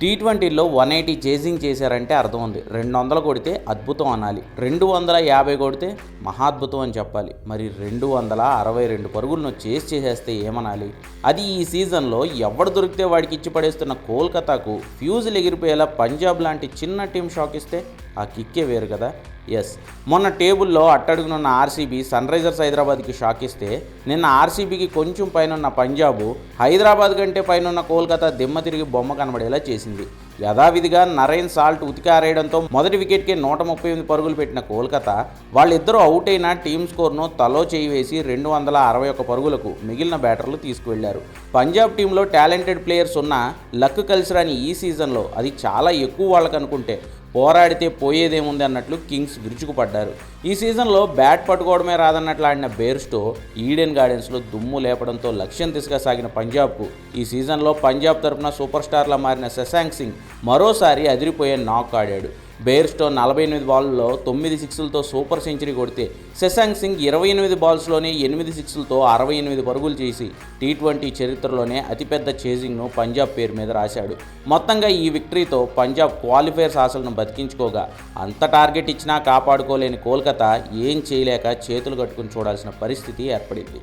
Tea ట్వంటీలో one eighty chasing చేశారంటే అర్థం ఉంది. రెండు వందలు కొడితే అద్భుతం అనాలి. రెండు వందల యాభై కొడితే మహాద్భుతం అని చెప్పాలి. మరి రెండు వందల అరవై రెండు పరుగులను చేసి చేసేస్తే ఏమనాలి? అది ఈ సీజన్లో ఎవడు దొరికితే వాడికి ఇచ్చి పడేస్తున్న కోల్కతాకు ఫ్యూజులు ఎగిరిపోయేలా పంజాబ్ లాంటి చిన్న టీం షాక్ ఇస్తే ఆ కిక్కే వేరు కదా? ఎస్ మొన్న టేబుల్లో అట్టడుగునున్న ఆర్సీబీ సన్ రైజర్స్ హైదరాబాద్కి షాక్ ఇస్తే నిన్న ఆర్సీబీకి కొంచెం పైనున్న పంజాబ్ హైదరాబాద్ కంటే పైనున్న కోల్కతా దిమ్మ తిరిగి బొమ్మ కనబడేలా చేసింది. యథావిధిగా నరైన్ సాల్ట్ ఉతికారేయడంతో మొదటి వికెట్కే నూట ముప్పై ఎనిమిది పరుగులు పెట్టిన కోల్కతా వాళ్ళిద్దరూ అవుట్ అయిన టీం స్కోర్ను తలో చేయి వేసి రెండు వందల అరవై ఒక్క పరుగులకు మిగిలిన బ్యాటర్లు తీసుకువెళ్ళారు. పంజాబ్ టీంలో టాలెంటెడ్ ప్లేయర్స్ ఉన్న లక్ కలిసి రాని ఈ సీజన్లో అది చాలా ఎక్కువ వాళ్ళకు అనుకుంటే పోరాడితే పోయేదేముంది అన్నట్లు కింగ్స్ విరుచుకుపడ్డారు. ఈ సీజన్లో బ్యాట్ పట్టుకోవడమే రాదన్నట్లు ఆడిన బేర్స్టో ఈడెన్ గార్డెన్స్లో దుమ్ము లేపడంతో లక్ష్యం దిశగా సాగిన పంజాబ్కు ఈ సీజన్లో పంజాబ్ తరపున సూపర్ స్టార్లా మారిన శశాంక్ సింగ్ మరోసారి అదిరిపోయే నాక్ ఆడాడు. బెయిర్స్టో నలభై ఎనిమిది బాల్లో తొమ్మిది సిక్స్లతో సూపర్ సెంచరీ కొడితే శశాంక్ సింగ్ ఇరవై ఎనిమిది బాల్స్లోనే ఎనిమిది సిక్స్లతో అరవై ఎనిమిది పరుగులు చేసి టీ ట్వంటీ చరిత్రలోనే అతిపెద్ద చేజింగ్ను పంజాబ్ పేరు మీద రాశాడు. మొత్తంగా ఈ విక్టరీతో పంజాబ్ క్వాలిఫైర్స్ ఆశలను బతికించుకోగా అంత టార్గెట్ ఇచ్చినా కాపాడుకోలేని కోల్కతా ఏం చేయలేక చేతులు కట్టుకుని చూడాల్సిన పరిస్థితి ఏర్పడింది.